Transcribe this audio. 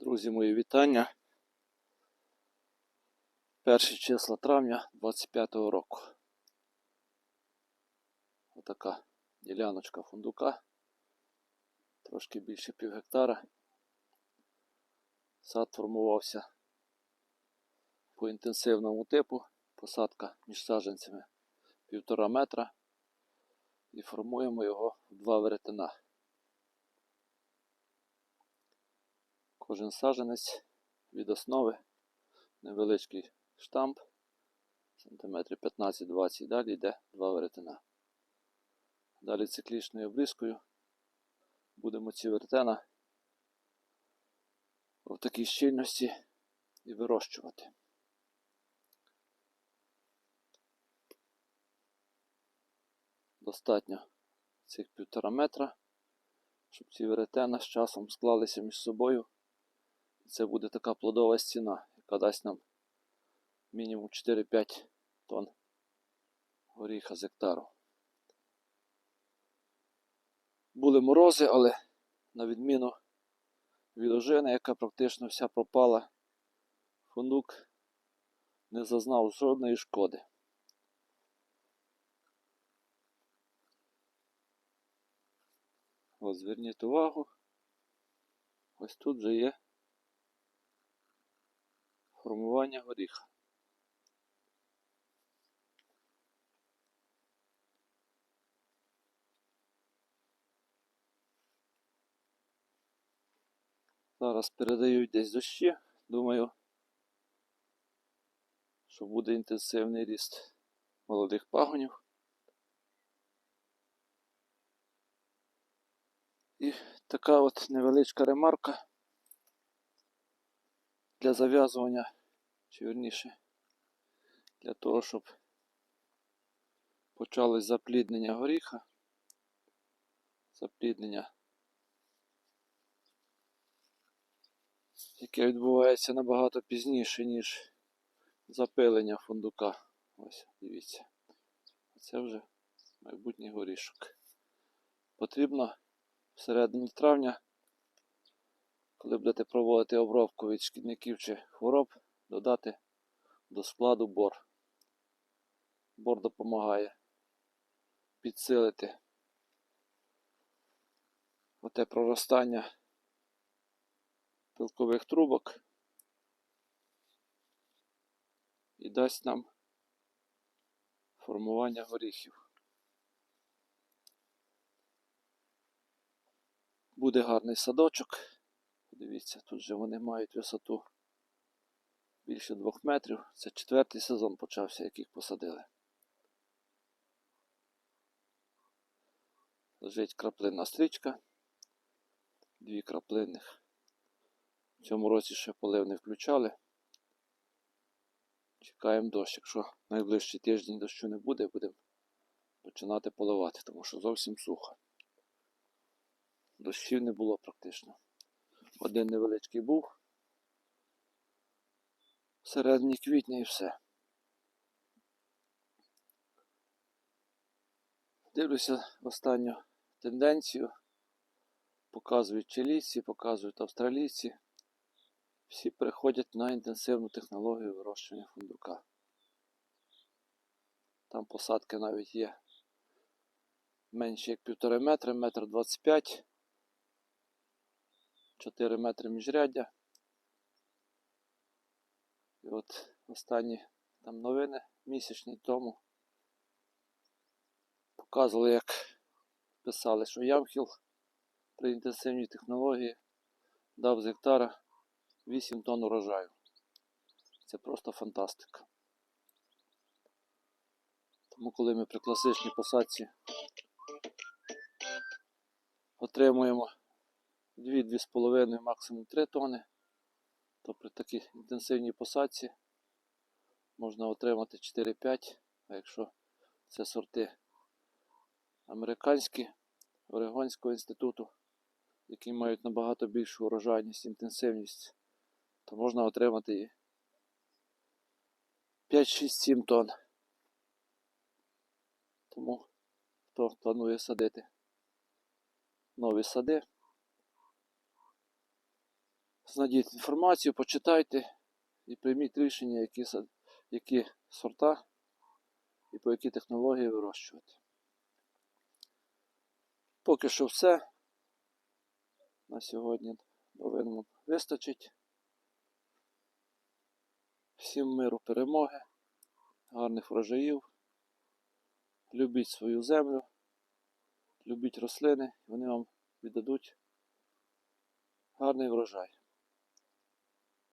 Друзі, мої вітання. Перші числа травня 25-го року. Отака діляночка фундука. Трошки більше пів гектара. Сад формувався по інтенсивному типу. Посадка між саджанцями півтора метра. І формуємо його в два веретена. Кожен саджанець від основи невеличкий штамп, сантиметрів 15-20, далі йде два веретена. Далі циклічною обрізкою будемо ці веретена в такій щільності і вирощувати. Достатньо цих півтора метра, щоб ці веретена з часом склалися між собою. Це буде така плодова стіна, яка дасть нам мінімум 4-5 тонн горіха з гектару. Були морози, але на відміну від ожини, яка практично вся пропала, фундук не зазнав жодної шкоди. Ось зверніть увагу. Ось тут вже є формування горіха. Зараз передають десь дощі. Думаю, що буде інтенсивний ріст молодих пагонів. І така от невеличка ремарка для зав'язування, чи вірніше, для того, щоб почалось запліднення горіха, запліднення, яке відбувається набагато пізніше, ніж запилення фундука. Ось, дивіться. Це вже майбутній горішок. Потрібно всередині травня, коли будете проводити обробку від шкідників чи хвороб, додати до складу бор. Бор допомагає підсилити оте проростання пилкових трубок і дасть нам формування горіхів. Буде гарний садочок. Подивіться, тут же вони мають висоту більше двох метрів. Це четвертий сезон почався, як їх посадили. Лежить краплинна стрічка. Дві краплинних. В цьому році ще полив не включали. Чекаємо дощ. Якщо найближчий тиждень дощу не буде, будемо починати поливати, тому що зовсім сухо. Дощів не було практично. Один невеличкий був. Всередині квітня і все. Дивлюся останню тенденцію. Показують чилійці, показують австралійці. Всі переходять на інтенсивну технологію вирощування фундука. Там посадки навіть є менше як півтори метри, метр двадцять п'ять. 4 метри міжряддя. І от останні там новини місячні тому показували, як писали, що Ямхіл при інтенсивній технології дав з гектара 8 тонн урожаю. Це просто фантастика. Тому коли ми при класичній посадці отримуємо 2-2,5, максимум 3 тони, то при такій інтенсивній посадці можна отримати 4-5, а якщо це сорти американські Орегонського інституту, які мають набагато більшу урожайність, інтенсивність, то можна отримати і 5-6-7 тонн. Тому хто планує садити нові сади, знайдіть інформацію, почитайте і прийміть рішення, які, які сорта і по якій технології вирощувати. Поки що все. На сьогодні повинно вистачить. Всім миру перемоги, гарних врожаїв. Любіть свою землю, любіть рослини, вони вам віддадуть гарний врожай.